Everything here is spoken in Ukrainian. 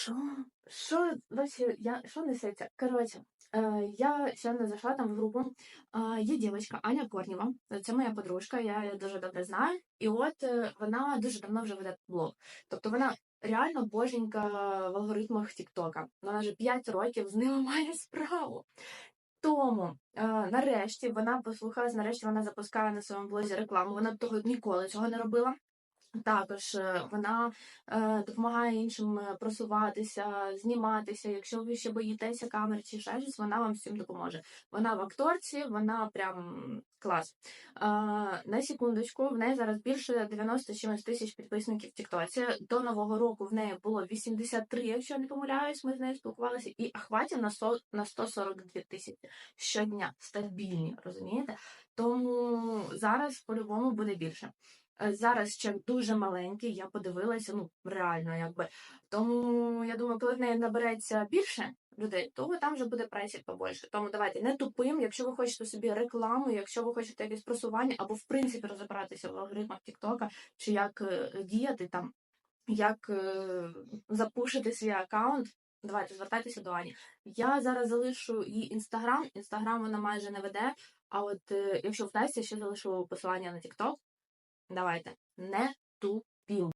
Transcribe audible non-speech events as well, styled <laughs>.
Що? Що вообще, я, що несеться? Коротше, е, я щойно зайшла там в групу. Е, є дівчинка Аня Корнєва, це моя подружка, я її дуже добре знаю. І от е, вона дуже давно вже веде блог. Тобто вона реально боженька в алгоритмах Тіктока. Вона вже 5 років з ними <laughs> має справу. Тому е, нарешті вона послухалась, нарешті вона запускає на своєму блозі рекламу. Вона того ніколи цього не робила. Також е, вона е, допомагає іншим е, просуватися, зніматися. Якщо ви ще боїтеся камер чи ще щось, вона вам цим допоможе. Вона в акторці, вона прям клас. На секундочку, в неї зараз більше 90 чимось тисяч підписників в Тіктоці. До нового року в неї було 83, якщо я не помиляюсь, ми з нею спілкувалися, і 100, на 142 тисячі щодня стабільні, розумієте? Тому зараз по-любому буде більше. Е, Зараз чек дуже маленький, я подивилася, ну реально, якби. Тому я думаю, коли в неї набереться більше людей, то там вже буде пресів побольше. Тому давайте не тупим. Якщо ви хочете собі рекламу, якщо ви хочете якесь просування, або в принципі розібратися в алгоритмах Тіктока, чи як е, діяти там, як е, запушити свій аккаунт. Давайте звертайтеся до Ані. Я зараз залишу її інстаграм. Інстаграм вона майже не веде. А от якщо вдасться, ще залишу посилання на Тікток. Давайте не тупім.